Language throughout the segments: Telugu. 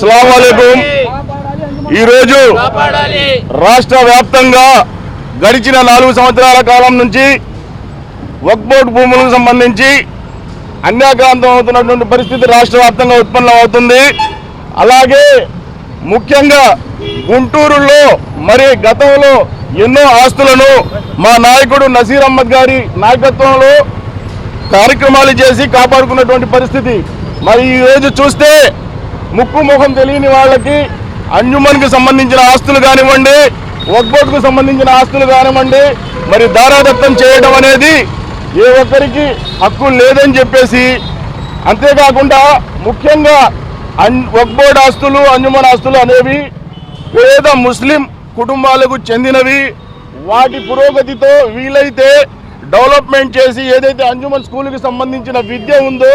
అస్సలం ఈరోజు రాష్ట్ర వ్యాప్తంగా గడిచిన నాలుగు సంవత్సరాల కాలం నుంచి వక్బోర్డ్ భూములకు సంబంధించి అన్యాక్రాంతం అవుతున్నటువంటి పరిస్థితి రాష్ట్ర వ్యాప్తంగా ఉత్పన్నం అవుతుంది అలాగే ముఖ్యంగా గుంటూరులో మరి గతంలో ఎన్నో ఆస్తులను మా నాయకుడు నసీర్ అహ్మద్ గారి నాయకత్వంలో కార్యక్రమాలు చేసి కాపాడుకున్నటువంటి పరిస్థితి. మరి ఈ రోజు చూస్తే ముక్కు ముఖం తెలియని వాళ్ళకి అంజుమన్కి సంబంధించిన ఆస్తులు కానివ్వండి వక్బోట్కు సంబంధించిన ఆస్తులు కానివ్వండి మరి దారాదత్తం చేయడం అనేది ఏ ఒక్కరికి హక్కు లేదని చెప్పేసి అంతేకాకుండా ముఖ్యంగా అన్ వక్బోర్డ్ ఆస్తులు అంజుమన్ ఆస్తులు అనేవి పేద ముస్లిం కుటుంబాలకు చెందినవి. వాటి పురోగతితో వీలైతే డెవలప్మెంట్ చేసి ఏదైతే అంజుమన్ స్కూల్కి సంబంధించిన విద్య ఉందో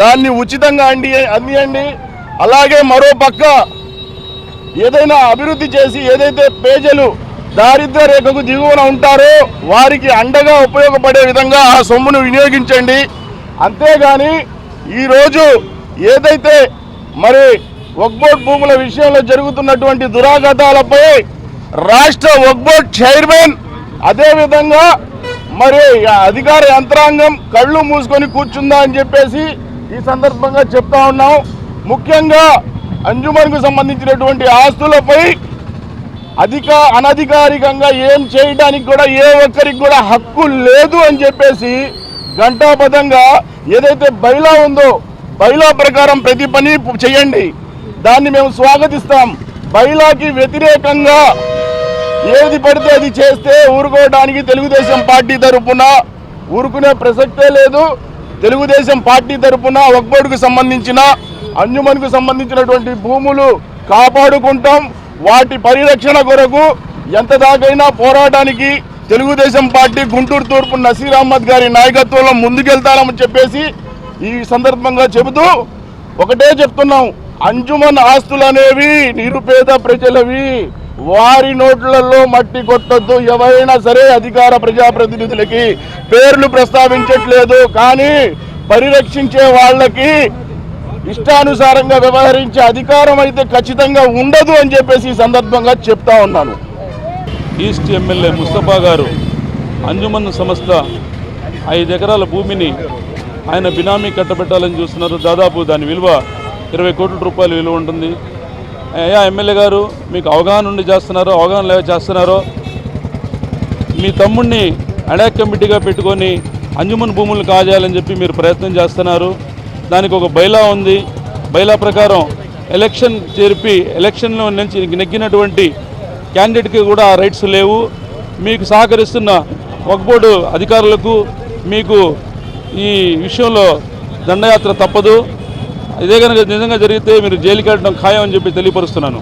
దాన్ని ఉచితంగా అండి అందియండి. అలాగే మరో పక్క ఏదైనా అభివృద్ధి చేసి ఏదైతే పేజలు దారిద్ర్య రేఖకు దిగువన ఉంటారో వారికి అండగా ఉపయోగపడే విధంగా ఆ సొమ్మును వినియోగించండి. అంతేగాని ఈరోజు ఏదైతే మరి వక్బోర్డ్ భూముల విషయంలో జరుగుతున్నటువంటి దురాఘాతాలపై రాష్ట్ర వక్బోర్డ్ చైర్మన్ అదేవిధంగా మరి అధికార యంత్రాంగం కళ్ళు మూసుకొని కూర్చుందా అని చెప్పేసి ఈ సందర్భంగా చెప్తా ఉన్నాం. ముఖ్యంగా అంజుమన్కు సంబంధించినటువంటి ఆస్తులపై అధిక అనధికారికంగా ఏం చేయడానికి కూడా ఏ ఒక్కరికి కూడా హక్కు లేదు అని చెప్పేసి ఘంటాబద్ధంగా ఏదైతే బైలా ఉందో బైలా ప్రకారం ప్రతి పని చేయండి. దాన్ని మేము స్వాగతిస్తాం. బైలాకి వ్యతిరేకంగా ఏది పడితే అది చేస్తే ఊరుకోవడానికి తెలుగుదేశం పార్టీ తరపున ఊరుకునే ప్రసక్తే లేదు. తెలుగుదేశం పార్టీ తరపున వక్బోర్డుకు సంబంధించిన అంజుమన్కు సంబంధించినటువంటి భూములు కాపాడుకుంటాం. వాటి పరిరక్షణ కొరకు ఎంత దాకైనా పోరాటానికి తెలుగుదేశం పార్టీ గుంటూరు తూర్పు నసీర్ అహ్మద్ గారి నాయకత్వంలో ముందుకెళ్తారని చెప్పేసి ఈ సందర్భంగా చెబుతూ ఒకటే చెప్తున్నాం. అంజుమన్ ఆస్తులు అనేవి నిరుపేద ప్రజలవి. వారి నోట్లలో మట్టి కొట్టద్దు. ఎవరైనా సరే అధికార ప్రజాప్రతినిధులకి పేర్లు ప్రస్తావించట్లేదు. కానీ పరిరక్షించే వాళ్ళకి ఇష్టానుసారంగా వ్యవహరించే అధికారం అయితే ఖచ్చితంగా ఉండదు అని చెప్పేసి ఈ సందర్భంగా చెప్తా ఉన్నాను. ఈస్ట్ ఎమ్మెల్యే ముస్తఫా గారు అంజుమన్ సంస్థ ఐదు ఎకరాల భూమిని ఆయన బినామీ కట్టబెట్టాలని చూస్తున్నారు. దాదాపు దాని విలువ ఇరవై కోట్ల రూపాయలు విలువ ఉంటుంది. అయ్యా ఎమ్మెల్యే గారు మీకు అవగాహన ఉండి చేస్తున్నారో అవగాహన లేక చేస్తున్నారో. మీ తమ్ముడిని అడాక్ కమిటీగా పెట్టుకొని అంజుమన్ భూములు కాజేయాలని చెప్పి మీరు ప్రయత్నం చేస్తున్నారు. దానికి ఒక బైలా ఉంది. బైలా ప్రకారం ఎలక్షన్ జరిపి ఎలక్షన్లో నుంచి నెగ్గినటువంటి క్యాండిడేట్కి కూడా రైట్స్ లేవు. మీకు సహకరిస్తున్న వక్బోర్డు అధికారులకు మీకు ఈ విషయంలో దండయాత్ర తప్పదు. ఇదే కనుక నిజంగా జరిగితే మీరు జైలుకి వెళ్ళడం ఖాయం అని చెప్పి తెలియపరుస్తున్నాను.